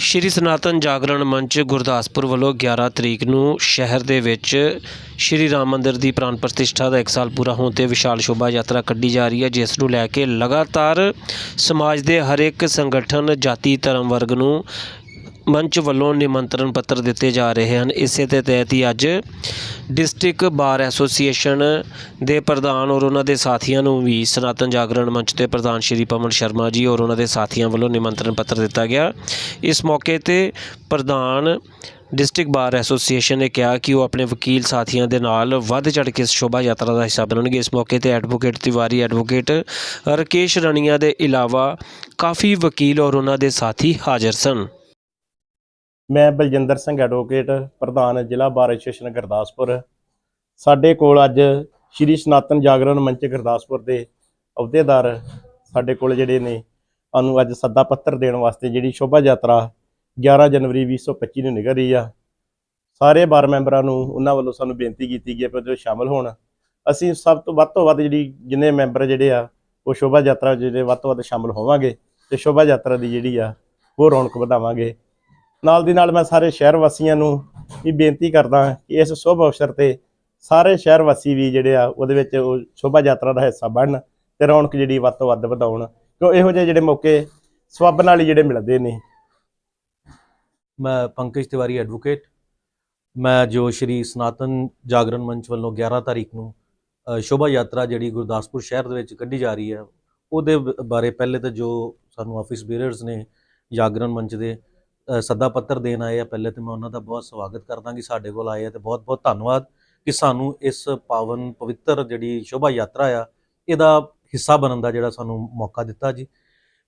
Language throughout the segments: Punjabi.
ਸ਼੍ਰੀ ਸਨਾਤਨ ਜਾਗਰਣ ਮੰਚ ਗੁਰਦਾਸਪੁਰ ਵੱਲੋਂ 11 ਤਰੀਕ ਨੂੰ ਸ਼ਹਿਰ ਦੇ ਵਿੱਚ ਸ਼੍ਰੀ ਰਾਮ ਮੰਦਿਰ ਦੀ ਪ੍ਰਾਣ ਪ੍ਰਤਿਸ਼ਠਾ ਦਾ 1 ਸਾਲ ਪੂਰਾ ਹੋਣ ਤੇ ਵਿਸ਼ਾਲ ਸ਼ੋਭਾ ਯਾਤਰਾ ਕੱਢੀ ਜਾ ਰਹੀ ਹੈ, ਜਿਸ ਨੂੰ ਲੈ ਕੇ ਲਗਾਤਾਰ ਸਮਾਜ ਦੇ ਹਰ ਇੱਕ ਸੰਗਠਨ, ਜਾਤੀ, ਧਰਮ ਵਰਗ ਨੂੰ ਮੰਚ ਵੱਲੋਂ ਨਿਮੰਤਰਣ ਪੱਤਰ ਦਿੱਤੇ ਜਾ ਰਹੇ ਹਨ। ਇਸੇ ਦੇ ਤਹਿਤ ਹੀ ਅੱਜ ਡਿਸਟ੍ਰਿਕਟ ਬਾਰ ਐਸੋਸੀਏਸ਼ਨ ਦੇ ਪ੍ਰਧਾਨ ਔਰ ਉਹਨਾਂ ਦੇ ਸਾਥੀਆਂ ਨੂੰ ਵੀ ਸਨਾਤਨ ਜਾਗਰਣ ਮੰਚ ਦੇ ਪ੍ਰਧਾਨ ਸ਼੍ਰੀ ਪਵਨ ਸ਼ਰਮਾ ਜੀ ਔਰ ਉਹਨਾਂ ਦੇ ਸਾਥੀਆਂ ਵੱਲੋਂ ਨਿਮੰਤਰਣ ਪੱਤਰ ਦਿੱਤਾ ਗਿਆ। ਇਸ ਮੌਕੇ ਤੇ ਪ੍ਰਧਾਨ ਡਿਸਟ੍ਰਿਕਟ ਬਾਰ ਐਸੋਸੀਏਸ਼ਨ ਨੇ ਕਿਹਾ ਕਿ ਉਹ ਆਪਣੇ ਵਕੀਲ ਸਾਥੀਆਂ ਦੇ ਨਾਲ ਵੱਧ ਚੜ੍ਹ ਕੇ ਸ਼ੋਭਾ ਯਾਤਰਾ ਦਾ ਹਿੱਸਾ ਬਣਨਗੇ। ਇਸ ਮੌਕੇ ਤੇ ਐਡਵੋਕੇਟ ਤਿਵਾਰੀ, ਐਡਵੋਕੇਟ ਰਕੇਸ਼ ਰਣੀਆ ਦੇ ਇਲਾਵਾ ਕਾਫੀ ਵਕੀਲ ਔਰ ਉਹਨਾਂ ਦੇ ਸਾਥੀ ਹਾਜ਼ਰ ਸਨ। ਮੈਂ ਬਲਜਿੰਦਰ ਸਿੰਘ ਐਡਵੋਕੇਟ ਪ੍ਰਧਾਨ ਜ਼ਿਲ੍ਹਾ ਬਾਰ ਐਸੋਸੀਏਸ਼ਨ ਗੁਰਦਾਸਪੁਰ। ਸਾਡੇ ਕੋਲ ਅੱਜ ਸ਼੍ਰੀ ਸਨਾਤਨ ਜਾਗਰਣ ਮੰਚ ਗੁਰਦਾਸਪੁਰ ਦੇ ਅਹੁਦੇਦਾਰ ਸਾਡੇ ਕੋਲ ਜਿਹੜੇ ਨੇ, ਸਾਨੂੰ ਅੱਜ ਸੱਦਾ ਪੱਤਰ ਦੇਣ ਵਾਸਤੇ ਜਿਹੜੀ ਸ਼ੋਭਾ ਯਾਤਰਾ 11 ਜਨਵਰੀ 2025 ਨੂੰ ਨਿਕਲ ਰਹੀ ਆ। ਸਾਰੇ ਬਾਰ ਮੈਂਬਰਾਂ ਨੂੰ ਉਹਨਾਂ ਵੱਲੋਂ ਸਾਨੂੰ ਬੇਨਤੀ ਕੀਤੀ ਗਈ ਹੈ ਕਿ ਉਹ ਸ਼ਾਮਲ ਹੋਣ। ਅਸੀਂ ਸਭ ਤੋਂ ਵੱਧ ਤੋਂ ਵੱਧ ਜਿਹੜੀ ਜਿੰਨੇ ਮੈਂਬਰ ਜਿਹੜੇ ਆ, ਉਹ ਸ਼ੋਭਾ ਯਾਤਰਾ ਜਿਹੜੇ ਵੱਧ ਤੋਂ ਵੱਧ ਸ਼ਾਮਲ ਹੋਵਾਂਗੇ ਤੇ ਸ਼ੋਭਾ ਯਾਤਰਾ ਦੀ ਜਿਹੜੀ ਆ, ਉਹ ਰੌਣਕ ਵਧਾਵਾਂਗੇ। ਨਾਲ ਦੀ ਨਾਲ ਮੈਂ ਸਾਰੇ ਸ਼ਹਿਰ ਵਾਸੀਆਂ ਨੂੰ ਵੀ ਬੇਨਤੀ ਕਰਦਾ ਕਿ ਇਸ ਸ਼ੁਭ ਅਵਸਰ ਤੇ ਸਾਰੇ ਸ਼ਹਿਰ ਵਾਸੀ ਵੀ ਜਿਹੜੇ ਆ, ਉਹਦੇ ਵਿੱਚ ਉਹ ਸ਼ੋਭਾ ਯਾਤਰਾ ਦਾ ਹਿੱਸਾ ਬਣਨ ਤੇ ਰੌਣਕ ਜਿਹੜੀ ਵੱਧ ਤੋਂ ਵੱਧ ਵਧਾਉਣ, ਕਿਉਂ ਇਹੋ ਜਿਹੇ ਜਿਹੜੇ ਮੌਕੇ ਸਵੱਬ ਨਾਲ ਹੀ ਜਿਹੜੇ ਮਿਲਦੇ ਨੇ। ਮੈਂ ਪੰਕਜ ਤਿਵਾਰੀ ਐਡਵੋਕੇਟ ਮੈਂ ਜੋ ਸ਼੍ਰੀ ਸਨਾਤਨ ਜਾਗਰਣ ਮੰਚ ਵੱਲੋਂ 11 ਤਾਰੀਖ ਨੂੰ ਸ਼ੋਭਾ ਯਾਤਰਾ ਜਿਹੜੀ ਗੁਰਦਾਸਪੁਰ ਸ਼ਹਿਰ ਦੇ ਵਿੱਚ ਕੱਢੀ ਜਾ ਰਹੀ ਹੈ, ਉਹਦੇ ਬ- ਬਾਰੇ ਪਹਿਲੇ ਤਾਂ ਜੋ ਸਾਨੂੰ ਆਫਿਸ ਬੀਅਰਰਸ ਨੇ ਜਾਗਰਣ ਮੰਚ ਦੇ ਸੱਦਾ ਪੱਤਰ ਦੇਣ ਆਏ ਆ ਪਹਿਲੇ ਤੇ ਮੈਂ ਉਹਨਾਂ ਦਾ ਬਹੁਤ ਸਵਾਗਤ ਕਰਦਾ ਕਿ ਸਾਡੇ ਕੋਲ ਆਏ ਆ ਤੇ ਬਹੁਤ ਬਹੁਤ ਧੰਨਵਾਦ ਕਿ ਸਾਨੂੰ ਇਸ ਪਾਵਨ ਪਵਿੱਤਰ ਜਿਹੜੀ ਸ਼ੋਭਾ ਯਾਤਰਾ ਆ ਇਹਦਾ ਹਿੱਸਾ ਬਣਨ ਦਾ ਜਿਹੜਾ ਸਾਨੂੰ ਮੌਕਾ ਦਿੱਤਾ ਜੀ।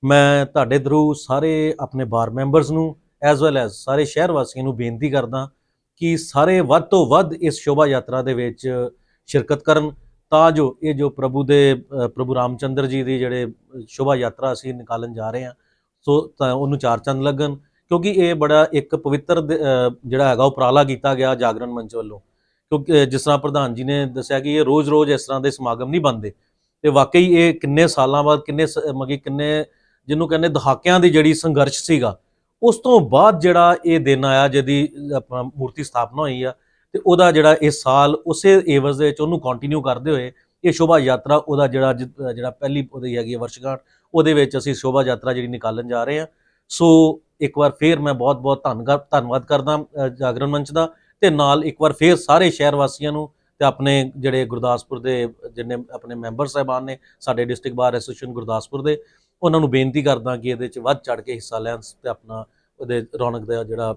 ਮੈਂ ਤੁਹਾਡੇ ਥਰੂ ਸਾਰੇ ਆਪਣੇ ਬਾਰ ਮੈਂਬਰਸ ਨੂੰ ਐਜ਼ ਵੈਲ ਐਜ਼ ਸਾਰੇ ਸ਼ਹਿਰ ਵਾਸੀਆਂ ਨੂੰ ਬੇਨਤੀ ਕਰਦਾ ਕਿ ਸਾਰੇ ਵੱਧ ਤੋਂ ਵੱਧ ਇਸ ਸ਼ੋਭਾ ਯਾਤਰਾ ਦੇ ਵਿੱਚ ਸ਼ਿਰਕਤ ਕਰਨ ਤਾਂ ਜੋ ਇਹ ਜੋ ਪ੍ਰਭੂ ਦੇ ਅ, ਪ੍ਰਭੂ ਰਾਮਚੰਦਰ ਜੀ ਦੀ ਜਿਹੜੇ ਸ਼ੋਭਾ ਯਾਤਰਾ ਅਸੀਂ ਨਿਕਾਲਣ ਜਾ ਰਹੇ ਹਾਂ ਸੋ ਤਾਂ ਉਹਨੂੰ ਚਾਰ ਚੰਦ ਲੱਗਣ ਕਿਉਂਕਿ ਇਹ ਬੜਾ ਇੱਕ ਪਵਿੱਤਰ ਜਿਹੜਾ ਹੈਗਾ, ਉਪਰਾਲਾ ਕੀਤਾ ਗਿਆ ਜਾਗਰਣ ਮੰਚ ਵੱਲੋਂ। ਕਿਉਂਕਿ ਜਿਸ ਤਰ੍ਹਾਂ ਪ੍ਰਧਾਨ ਜੀ ਨੇ ਦੱਸਿਆ ਕਿ ਇਹ ਰੋਜ਼-ਰੋਜ਼ ਇਸ ਤਰ੍ਹਾਂ ਦੇ ਸਮਾਗਮ ਨਹੀਂ ਬਣਦੇ। ਤੇ ਵਾਕਈ ਇਹ ਕਿੰਨੇ ਸਾਲਾਂ ਬਾਅਦ, ਕਿੰਨੇ ਸ- ਮਗੀ ਕਿੰਨੇ, ਜਿਹਨੂੰ ਕਹਿੰਦੇ ਦਹਾਕਿਆਂ ਦੀ ਜਿਹੜੀ ਸੰਘਰਸ਼ ਸੀਗਾ, ਉਸ ਤੋਂ ਬਾਅਦ ਜਿਹੜਾ ਇਹ ਦਿਨ ਆਇਆ, ਜਿਹਦੀ ਆਪਣਾ ਮੂਰਤੀ ਸਥਾਪਨਾ ਹੋਈ ਆ, ਤੇ ਉਹਦਾ ਜਿਹੜਾ ਇਸ ਸਾਲ ਉਸੇ ਏਵਜ਼ ਦੇ ਵਿੱਚ ਉਹਨੂੰ ਕੰਟੀਨਿਊ ਕਰਦੇ ਹੋਏ ਇਹ ਸ਼ੋਭਾ ਯਾਤਰਾ, ਉਹਦਾ ਜਿਹੜਾ ਜਿ- ਜਿਹੜਾ ਪਹਿਲੀ ਉਹਦੀ ਹੈਗੀ ਹੈ ਵਰਸ਼ਗਾਂਠ ਉਹਦੇ ਵਿੱਚ ਅਸੀਂ ਸ਼ੋਭਾ ਯਾਤਰਾ ਜਿਹੜੀ ਨਿਕਾਲਣ ਜਾ ਰਹੇ ਹਾਂ। ਸੋ ਇੱਕ ਵਾਰ ਫੇਰ ਮੈਂ ਬਹੁਤ-ਬਹੁਤ ਧੰਨਵਾਦ ਧੰਨਵਾਦ ਕਰਦਾ ਜਾਗਰਣ ਮੰਚ ਦਾ ਤੇ ਨਾਲ ਇੱਕ ਵਾਰ ਫੇਰ ਸਾਰੇ ਸ਼ਹਿਰ ਵਾਸੀਆਂ ਨੂੰ ਤੇ ਆਪਣੇ ਜਿਹੜੇ ਗੁਰਦਾਸਪੁਰ ਦੇ ਜਿੰਨੇ ਆਪਣੇ ਮੈਂਬਰ ਸਾਹਿਬਾਨ ਨੇ, ਸਾਡੇ ਡਿਸਟ੍ਰਿਕਟ ਬਾਰ ਐਸੋਸੀਏਸ਼ਨ ਗੁਰਦਾਸਪੁਰ ਦੇ, ਉਹਨਾਂ ਨੂੰ ਬੇਨਤੀ ਕਰਦਾ ਕਿ ਇਹਦੇ ਵਿੱਚ ਵੱਧ ਚੜ ਕੇ ਹਿੱਸਾ ਲੈਣ ਤੇ ਆਪਣਾ ਉਹਦੇ ਰੌਣਕ ਦਾ ਜਿਹੜਾ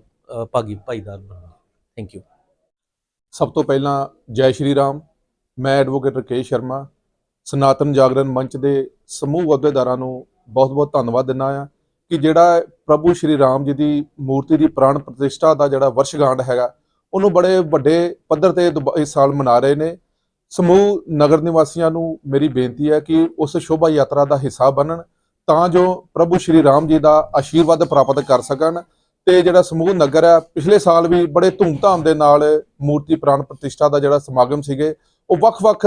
ਭਾਗੀ ਭਾਈਦਾਰ ਬਣਨ ਥੈਂਕ ਯੂ ਸਭ ਤੋਂ ਪਹਿਲਾਂ ਜੈ ਸ਼੍ਰੀ ਰਾਮ, ਮੈਂ ਐਡਵੋਕੇਟ ਰਕੇਸ਼ ਸ਼ਰਮਾ, ਸਨਾਤਨ ਜਾਗਰਣ ਮੰਚ ਦੇ ਸਮੂਹ ਅਹੁਦੇਦਾਰਾਂ ਨੂੰ ਬਹੁਤ-ਬਹੁਤ ਧੰਨਵਾਦ ਦਿੰਦਾ ਆ ਕਿ ਜਿਹੜਾ ਪ੍ਰਭੂ ਸ਼੍ਰੀ ਰਾਮ ਜੀ ਦੀ ਮੂਰਤੀ ਦੀ ਪ੍ਰਾਣ ਪ੍ਰਤਿਸ਼ਠਾ ਦਾ ਜਿਹੜਾ ਵਰਸ਼ਗਾਂਠ ਹੈਗਾ, ਉਹਨੂੰ ਬੜੇ ਵੱਡੇ ਪੱਧਰ ਤੇ ਦੁਬ- ਇਸ ਸਾਲ ਮਨਾ ਰਹੇ ਨੇ। ਸਮੂਹ ਨਗਰ ਨਿਵਾਸੀਆਂ ਨੂੰ ਮੇਰੀ ਬੇਨਤੀ ਹੈ ਕਿ ਉਸ ਸ਼ੋਭਾ ਯਾਤਰਾ ਦਾ ਹਿੱਸਾ ਬਣਨ, ਤਾਂ ਜੋ ਪ੍ਰਭੂ ਸ਼੍ਰੀ ਰਾਮ ਜੀ ਦਾ ਆਸ਼ੀਰਵਾਦ ਪ੍ਰਾਪਤ ਕਰ ਸਕਣ ਤੇ ਜਿਹੜਾ ਸਮੂਹ ਨਗਰ ਹੈ, ਪਿਛਲੇ ਸਾਲ ਵੀ ਬੜੇ ਧੂਮਧਾਮ ਦੇ ਨਾਲ ਮੂਰਤੀ ਪ੍ਰਾਣ ਪ੍ਰਤਿਸ਼ਠਾ ਦਾ ਜਿਹੜਾ ਸਮਾਗਮ ਸੀਗੇ, ਉਹ ਵੱਖ-ਵੱਖ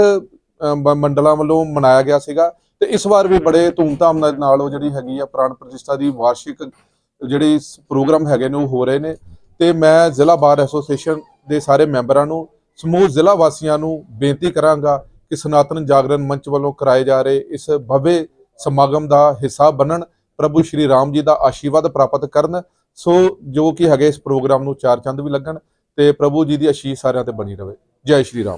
ਮੰਡਲਾਂ ਵੱਲੋਂ ਮਨਾਇਆ ਗਿਆ ਸੀਗਾ। ਤੇ ਇਸ ਵਾਰ ਵੀ ਬੜੇ ਧੂਮਧਾਮ ਦੇ ਨਾਲ ਉਹ ਜਿਹੜੀ ਹੈਗੀ ਆ ਪ੍ਰਾਣ ਪ੍ਰਤਿਸ਼ਠਾ ਦੀ ਵਾਰਸ਼ਿਕ ਜਿਹੜੀ ਸ- ਪ੍ਰੋਗਰਾਮ ਹੈਗੇ ਨੇ, ਉਹ ਹੋ ਰਹੇ ਨੇ ਤੇ ਮੈਂ ਜ਼ਿਲ੍ਹਾ ਬਾਰ ਐਸੋਸੀਏਸ਼ਨ ਦੇ ਸਾਰੇ ਮੈਂਬਰਾਂ ਨੂੰ, ਸਮੂਹ ਜ਼ਿਲ੍ਹਾ ਵਾਸੀਆਂ ਨੂੰ ਬੇਨਤੀ ਕਰਾਂਗਾ ਕਿ ਸਨਾਤਨ ਜਾਗਰਣ ਮੰਚ ਵੱਲੋਂ ਕਰਾਏ ਜਾ ਰਹੇ ਇਸ ਭव्य ਸਮਾਗਮ ਦਾ ਹਿੱਸਾ ਬਣਨ, ਪ੍ਰਭੂ ਸ਼੍ਰੀ ਰਾਮ ਜੀ ਦਾ ਆਸ਼ੀਰਵਾਦ ਪ੍ਰਾਪਤ ਕਰਨ, ਸੋ ਜੋ ਕਿ ਹੈਗੇ ਇਸ ਪ੍ਰੋਗਰਾਮ ਨੂੰ ਚਾਰ ਚੰਦ ਵੀ ਲੱਗਣ ਤੇ ਪ੍ਰਭੂ ਜੀ ਦੀ ਅਸ਼ੀਸ਼ ਸਾਰਿਆਂ ਤੇ ਬਣੀ ਰਵੇ। ਜੈ ਸ਼੍ਰੀ ਰਾਮ।